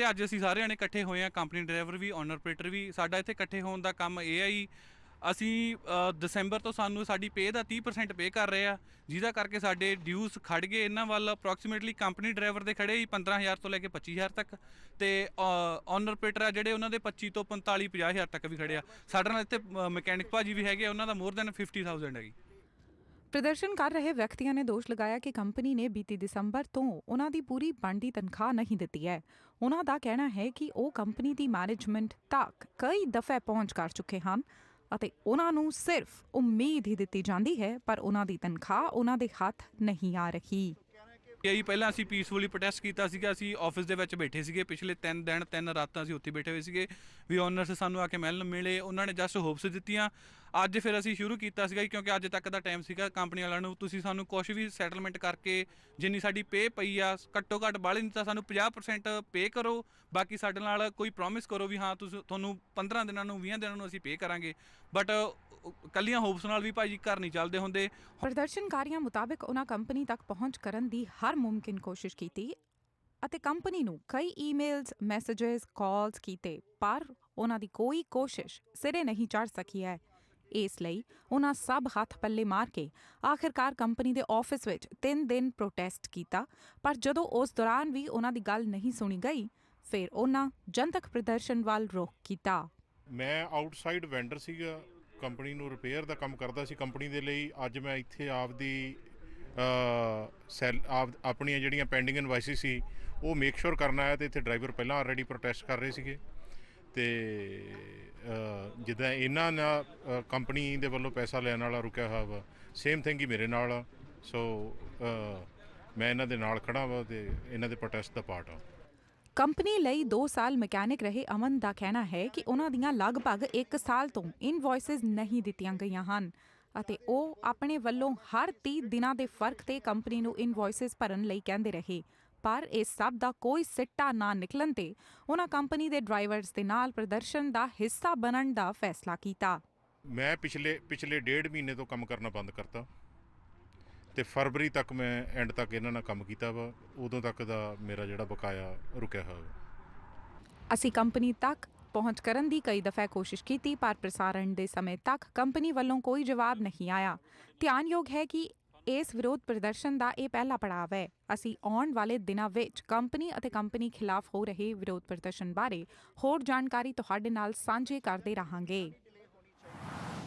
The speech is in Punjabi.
ਤੇ ਅੱਜ ਅਸੀਂ ਸਾਰੇ ਜਣੇ ਇਕੱਠੇ ਹੋਏ ਆ ਕੰਪਨੀ ਡਰਾਈਵਰ ਵੀ ਓਨਰ ਆਪਰੇਟਰ ਵੀ ਸਾਡਾ ਇੱਥੇ ਇਕੱਠੇ ਹੋਣ ਦਾ ਕੰਮ ਇਹ ਆ ਜੀ ਅਸੀਂ ਦਸੰਬਰ ਤੋਂ ਸਾਨੂੰ ਸਾਡੀ ਪੇ ਦਾ 30% ਪੇ ਕਰ ਰਹੇ ਆ ਜਿਹਦਾ ਕਰਕੇ ਸਾਡੇ ਡਿਊਸ ਖੜ ਗਏ ਇਹਨਾਂ ਵੱਲ ਅਪਰੋਕਸੀਮੇਟਲੀ ਕੰਪਨੀ ਡਰਾਈਵਰ ਦੇ ਖੜੇ ਹੀ 15000 ਤੋਂ ਲੈ ਕੇ 25000 ਤੱਕ ਤੇ ਓਨਰ ਆਪਰੇਟਰ ਆ ਜਿਹੜੇ ਉਹਨਾਂ ਦੇ 25 ਤੋਂ 45 50000 ਤੱਕ ਵੀ ਖੜੇ ਆ ਸਾਡੇ ਨਾਲ ਇੱਥੇ ਮਕੈਨਿਕ ਭਾਜੀ ਵੀ ਹੈਗੇ ਆ, ਉਹਨਾਂ ਦਾ ਮੋਰ ਦੈਨ 50000 ਹੈਗੀ ਪ੍ਰਦਰਸ਼ਨ ਕਰ ਰਹੇ ਵਿਅਕਤੀਆਂ ਨੇ ਦੋਸ਼ ਲਗਾਇਆ ਕਿ ਕੰਪਨੀ ਨੇ ਬੀਤੀ ਦਸੰਬਰ ਤੋਂ ਉਹਨਾਂ ਦੀ ਪੂਰੀ ਬਣਦੀ ਤਨਖਾਹ ਨਹੀਂ ਦਿੱਤੀ ਹੈ। ਉਹਨਾਂ ਦਾ ਕਹਿਣਾ ਹੈ ਕਿ ਉਹ ਕੰਪਨੀ ਦੀ ਮੈਨੇਜਮੈਂਟ ਤੱਕ ਕਈ ਦਫੇ ਪਹੁੰਚ ਕਰ ਚੁੱਕੇ ਹਨ ਅਤੇ ਉਹਨਾਂ ਨੂੰ ਸਿਰਫ ਉਮੀਦ ਹੀ ਦਿੱਤੀ ਜਾਂਦੀ ਹੈ, ਪਰ ਉਹਨਾਂ ਦੀ ਤਨਖਾਹ ਉਹਨਾਂ ਦੇ ਹੱਥ ਨਹੀਂ ਆ ਰਹੀ। ਇਹ ਪਹਿਲਾਂ ਅਸੀਂ ਪੀਸਫੁਲੀ ਪ੍ਰੋਟੈਸਟ ਕੀਤਾ ਸੀਗਾ, ਅਸੀਂ ਆਫਿਸ ਦੇ ਵਿੱਚ ਬੈਠੇ ਸੀਗੇ, ਪਿਛਲੇ 3 ਦਿਨ 3 ਰਾਤਾਂ ਅਸੀਂ ਉੱਥੇ ਬੈਠੇ ਹੋਏ ਸੀਗੇ। ਵੀ ਓਨਰਸ ਸਾਨੂੰ ਆ ਕੇ ਮਿਲਣ ਮਿਲੇ, ਉਹਨਾਂ ਨੇ ਜਸਟ ਹੋਪਸ ਦਿੱਤੀਆਂ। ਅੱਜ ਫਿਰ ਅਸੀਂ ਸ਼ੁਰੂ ਕੀਤਾ ਸੀਗਾ ਕਿਉਂਕਿ ਅੱਜ ਤੱਕ ਦਾ ਟਾਈਮ ਸੀਗਾ ਕੰਪਨੀ ਵਾਲਿਆਂ ਨੂੰ। ਤੁਸੀਂ ਸਾਨੂੰ ਕੁਝ ਵੀ ਸੈਟਲਮੈਂਟ ਕਰਕੇ ਜਿੰਨੀ ਸਾਡੀ ਪੇ ਪਈ ਆ, ਘੱਟੋ ਘੱਟ ਬਾਹਲੇ ਨਹੀਂ ਤਾਂ ਸਾਨੂੰ 50% ਪੇ ਕਰੋ। ਬਾਕੀ ਸਾਡੇ ਨਾਲ ਕੋਈ ਪ੍ਰੋਮਿਸ ਕਰੋ ਵੀ ਹਾਂ, ਤੁਸੀਂ, ਤੁਹਾਨੂੰ 15 ਦਿਨਾਂ ਨੂੰ 20 ਦਿਨਾਂ ਨੂੰ ਅਸੀਂ ਪੇ ਕਰਾਂਗੇ। ਬਟ ਕੱਲੀਆਂ ਹੋਪਸ ਨਾਲ ਵੀ ਭਾਜੀ ਘਰ ਨਹੀਂ ਚੱਲਦੇ ਹੁੰਦੇ। ਪ੍ਰਦਰਸ਼ਨਕਾਰੀਆਂ ਮੁਤਾਬਕ ਉਹਨਾਂ ਕੰਪਨੀ ਤੱਕ ਪਹੁੰਚ ਕਰਨ ਦੀ ਹਰ ਮੁਮਕਿਨ ਕੋਸ਼ਿਸ਼ ਕੀਤੀ ਅਤੇ ਕੰਪਨੀ ਨੂੰ ਕਈ ਈਮੇਲਸ ਮੈਸੇजेस ਕਾਲਸ ਕੀਤੇ, ਪਰ ਉਹਨਾਂ ਦੀ ਕੋਈ ਕੋਸ਼ਿਸ਼ ਸਿਰੇ ਨਹੀਂ ਚੜ ਸਕੀ ਹੈ। ਇਸ ਲਈ ਉਹਨਾਂ ਸਭ ਹੱਥ ਪੱਲੇ ਮਾਰ ਕੇ ਆਖਿਰਕਾਰ ਕੰਪਨੀ ਦੇ ਆਫਿਸ ਵਿੱਚ 3 ਦਿਨ ਪ੍ਰੋਟੈਸਟ ਕੀਤਾ, ਪਰ ਜਦੋਂ ਉਸ ਦੌਰਾਨ ਵੀ ਉਹਨਾਂ ਦੀ ਗੱਲ ਨਹੀਂ ਸੁਣੀ ਗਈ, ਫਿਰ ਉਹਨਾਂ ਜਨਤਕ ਪ੍ਰਦਰਸ਼ਨ ਵੱਲ ਰੁਖ ਕੀਤਾ। ਮੈਂ ਆਊਟਸਾਈਡ ਵੈਂਡਰ ਸੀਗਾ, ਕੰਪਨੀ ਨੂੰ ਰਿਪੇਅਰ ਦਾ ਕੰਮ ਕਰਦਾ ਸੀ ਕੰਪਨੀ ਦੇ ਲਈ, ਅੱਜ ਮੈਂ ਇੱਥੇ ਆਪਦੀ ਸੈਲ ਆਪਣੀਆਂ ਜਿਹੜੀਆਂ ਪੈਂਡਿੰਗ ਇਨਵਾਇਸਿਸ ਸੀ, ਉਹ ਮੇਕ ਸ਼ੋਰ ਕਰਨ ਆਇਆ ਤੇ ਇੱਥੇ ਡਰਾਈਵਰ ਪਹਿਲਾਂ ਆਲਰੇਡੀ ਪ੍ਰੋਟੈਸਟ ਕਰ ਰਹੇ ਸੀਗੇ। ਤੇ ਜਿੱਦਾਂ ਇਹਨਾਂ ਨਾਲ ਕੰਪਨੀ ਦੇ ਵੱਲੋਂ ਪੈਸਾ ਲੈਣ ਵਾਲਾ ਰੁਕਿਆ ਹੋਇਆ ਵਾ ਸੇਮ ਥਿੰਗ ਹੀ ਮੇਰੇ ਨਾਲ ਆ। ਸੋ ਮੈਂ ਇਹਨਾਂ ਦੇ ਨਾਲ ਖੜਾ ਵਾ ਤੇ ਇਹਨਾਂ ਦੇ ਪ੍ਰੋਟੈਸਟ ਦਾ ਪਾਰਟ ਆ। ਕੰਪਨੀ ਲਈ 2 ਸਾਲ ਮਕੈਨਿਕ ਰਹੇ ਅਮਨ ਦਾ ਕਹਿਣਾ ਹੈ ਕਿ ਉਹਨਾਂ ਦੀਆਂ ਲਗਭਗ 1 ਸਾਲ ਤੋਂ ਇਨਵੌਇਸਸ ਨਹੀਂ ਦਿੱਤੀਆਂ ਗਈਆਂ ਹਨ ਅਤੇ ਉਹ ਆਪਣੇ ਵੱਲੋਂ ਹਰ 30 ਦਿਨਾਂ ਦੇ ਫ਼ਰਕ ਤੇ ਕੰਪਨੀ ਨੂੰ ਇਨਵੌਇਸਸ ਭਰਨ ਲਈ ਕਹਿੰਦੇ ਰਹੇ। ਪਰ ਇਸ ਸਭ ਦਾ ਕੋਈ ਸਿੱਟਾ ਨਾ ਨਿਕਲਣ ਤੇ ਉਹਨਾਂ ਕੰਪਨੀ ਦੇ ਡਰਾਈਵਰਸ ਦੇ ਨਾਲ ਪ੍ਰਦਰਸ਼ਨ ਦਾ ਹਿੱਸਾ ਬਣਨ ਦਾ ਫੈਸਲਾ ਕੀਤਾ। ਮੈਂ ਪਿਛਲੇ ਪਿਛਲੇ ਡੇਢ ਮਹੀਨੇ ਤੋਂ ਕੰਮ ਕਰਨਾ ਬੰਦ ਕਰਤਾ। ਤੇ ਫਰਵਰੀ ਤੱਕ ਮੈਂ ਐਂਡ ਤੱਕ ਇਹਨਾਂ ਨਾਲ ਕੰਮ ਕੀਤਾ ਵਾ। ਉਦੋਂ ਤੱਕ ਦਾ ਮੇਰਾ ਜਿਹੜਾ ਬਕਾਇਆ ਰੁਕਿਆ ਹੋਇਆ। ਅਸੀਂ ਕੰਪਨੀ ਤੱਕ ਪਹੁੰਚ ਕਰਨ ਦੀ ਕਈ ਦਫਾ ਕੋਸ਼ਿਸ਼ ਕੀਤੀ ਪਰ ਪ੍ਰਸਾਰਣ ਦੇ ਸਮੇਂ ਤੱਕ ਕੰਪਨੀ ਵੱਲੋਂ ਕੋਈ ਜਵਾਬ ਨਹੀਂ ਆਇਆ। ਧਿਆਨਯੋਗ ਹੈ ਕਿ ਇਸ ਵਿਰੋਧ ਪ੍ਰਦਰਸ਼ਨ ਦਾ ਇਹ ਪਹਿਲਾ ਪੜਾਅ ਹੈ। ਅਸੀਂ ਆਉਣ ਵਾਲੇ ਦਿਨਾਂ ਵਿੱਚ ਕੰਪਨੀ ਅਤੇ ਕੰਪਨੀ ਖਿਲਾਫ ਹੋ ਰਹੇ ਵਿਰੋਧ ਪ੍ਰਦਰਸ਼ਨ ਬਾਰੇ ਹੋਰ ਜਾਣਕਾਰੀ ਤੁਹਾਡੇ ਨਾਲ ਸਾਂਝੇ ਕਰਦੇ ਰਹਾਂਗੇ।